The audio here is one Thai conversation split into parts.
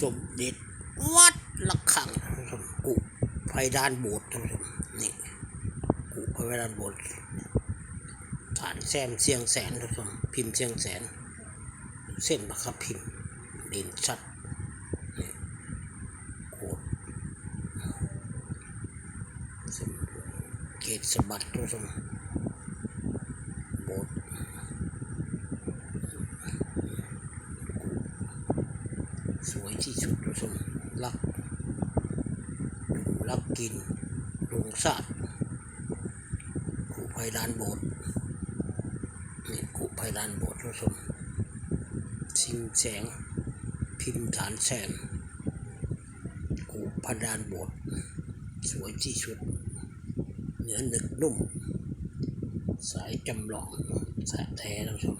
สมเด็จวัดละขังกุไพดานโบสถ์ท่านผู้ชมนี่กุไพดานโบสถ์ฐานแซมเสียงแสนท่านผู้ชมพิมพ์เสียงแสน เส้นประคับพิมพ์เด่นชัดนี่โคตรสมเกตสะบัดท่านผู้ชมโบสถ์ สวยที่สุดทุก รักดูรักกินลงศาสตร์กูไพดานโบสถ์นี่กูไพดานโบสถ์ทุกคนชิงแสงพิมพ์ฐานแสงกูไพดานโบสถ์สวยที่สุดเนื้อหนึกนุ่ม สายจำลองสายแท้ท่านผู้ชม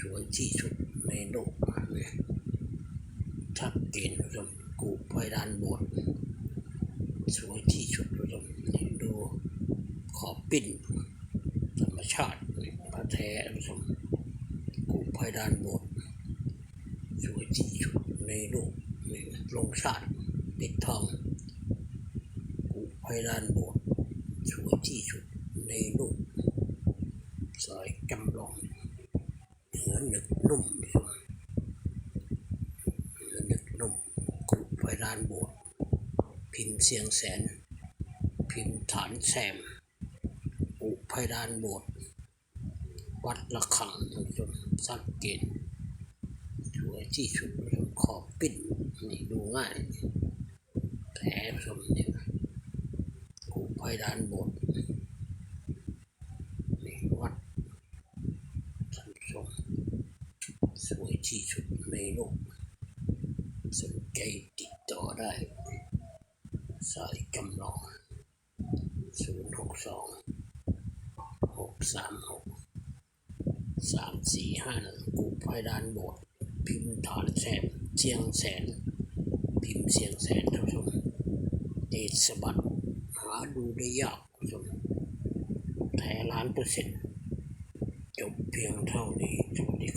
สวยที่สุดในโลกเลยชัดเจนผู้ชม กูไฟด้านบนสวยที่สุดผู้ชมนี่ดูขอบปิ้นธรรมชาติพระแท้ผู้ชมกูไฟด้านบนสวยที่สุดในโลกในี่ลงชาติปิดทองกูไฟด้านบนสวยที่สุดในโลกสายจำลองเหนือหนึกนุ่มผู้ชม นึกนุ่มกรุไพรานโบสถ์ พิมพ์เสียงแสน พิมพ์ฐานแซม อุไพรานโบสถ์วัดละขังจนสังเกตสวยที่สุดขอบปิ้นนี่ดูง่ายแผลสมเนี่ยอุไพรานโบสถ์นี่วัดสันสมสวยที่สุดในโลกสนใจติดต่อได้ สายจำลองศูนย์หกสองหกสามหกสามสี่ห้าหนึ่งกูไพดานโบสถ์พิมพ์ฐานแสนเชียงแสน พิมพ์เสียงแสนท่านผู้ชมเดชสบัดหาดูได้ยากท่านผู้ชมแท้ล้านเปอร์เซ็นต์จบเพียงเท่านี้สวัสดีครับ